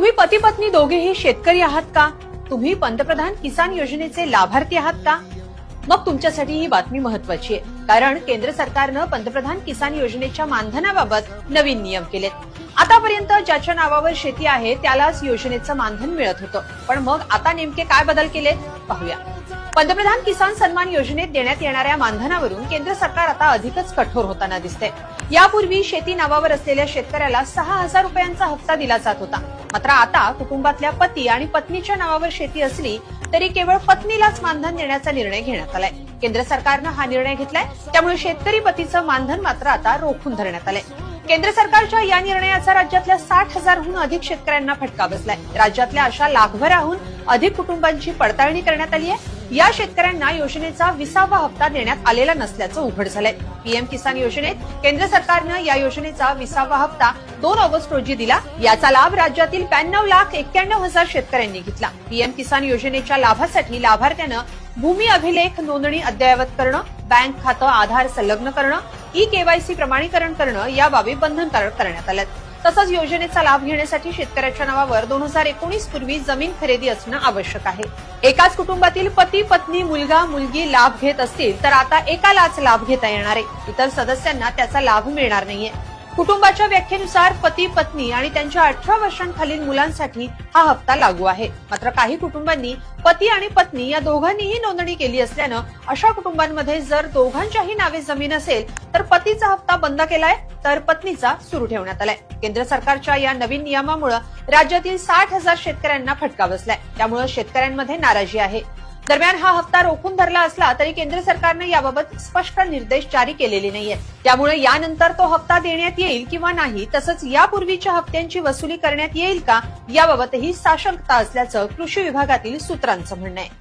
तुम्ही पती पत्नी दोघेही शेतकरी आहात का? तुम्ही पंतप्रधान किसान योजनेचे लाभार्थी आहात का? मग तुमच्यासाठी ही बातमी महत्वाची आहे. कारण केंद्र सरकारनं पंतप्रधान किसान योजनेच्या मानधनाबाबत नवीन नियम केलेत. आतापर्यंत ज्याच्या नावावर शेती आहे त्यालाच योजनेचं मानधन मिळत होतं. पण मग आता नेमके काय बदल केलेत? पाहूया. पंतप्रधान किसान सन्मान योजनेत देण्यात येणाऱ्या मानधनावरून केंद्र सरकार आता अधिकच कठोर होताना दिसते यापूर्वी शेती नावावर असलेल्या शेतकऱ्याला सहा हजार रुपयांचा हप्ता दिला जात होता. मात्र आता कुटुंबातल्या पती आणि पत्नीच्या नावावर शेती असली तरी केवळ पत्नीलाच मानधन देण्याचा निर्णय घेण्यात आलाय. केंद्र सरकारनं हा निर्णय घेतलाय. त्यामुळे शेतकरी पतीचं मानधन मात्र आता रोखून धरण्यात आलंय. केंद्र सरकारच्या या निर्णयाचा राज्यातल्या साठ हजारहून अधिक शेतकऱ्यांना फटका बसलाय. राज्यातल्या अशा लाखभराहून अधिक कुटुंबांची पडताळणी करण्यात आली आहे. या शेतकऱ्यांना योजनेचा विसावा हप्ता देण्यात आलेला नसल्याचं उघड झालंय. पीएम किसान योजनेत केंद्र सरकारनं या योजनेचा विसावा हप्ता दोन ऑगस्ट रोजी दिला. याचा लाभ राज्यातील ब्याण्णव लाख एक्क्याण्णव हजार शेतकऱ्यांनी घेतला. पीएम किसान योजनेच्या लाभासाठी लाभार्थ्यानं भूमी अभिलेख नोंदणी अद्ययावत करणं बँक खातं आधार संलग्न करणं ई केवायसी प्रमाणीकरण करणं या बाबी बंधनकारक करण्यात आल्यात तसंच योजनेचा लाभ घेण्यासाठी शेतकऱ्याच्या नावावर दोन हजार एकोणीस पूर्वी जमीन खरेदी असणं आवश्यक आहे. एकाच कुटुंबातील पती पत्नी मुलगा मुलगी लाभ घेत असतील तर आता एकालाच लाभ घेता येणार आहे. इतर सदस्यांना त्याचा लाभ मिळणार नाहीये. कुटुंबाच्या व्याख्येनुसार पती पत्नी आणि त्यांच्या अठरा वर्षांखालील मुलांसाठी हा हप्ता लागू आहे. मात्र काही कुटुंबांनी पती आणि पत्नी या दोघांनीही नोंदणी केली असल्यानं अशा कुटुंबांमध्ये जर दोघांच्याही नावे जमीन असेल तर पतीचा हप्ता बंद केलाय तर पत्नीचा सुरू ठेवण्यात आलाय. केंद्र सरकारच्या या नवीन नियमामुळे राज्यातील साठ हजार शेतकऱ्यांना फटका बसलाय. त्यामुळे शेतकऱ्यांमध्ये नाराजी आहे. दरम्यान हा हप्ता रोखून धरला असला तरी केंद्र सरकारने याबाबत स्पष्ट निर्देश जारी केलेले नाहीये त्यामुळे यानंतर तो हप्ता देण्यात येईल किंवा नाही तसंच यापूर्वीच्या हप्त्यांची वसुली करण्यात येईल का याबाबतही साशंकता असल्याचं कृषी विभागातील सूत्रांचं म्हणणं आहे.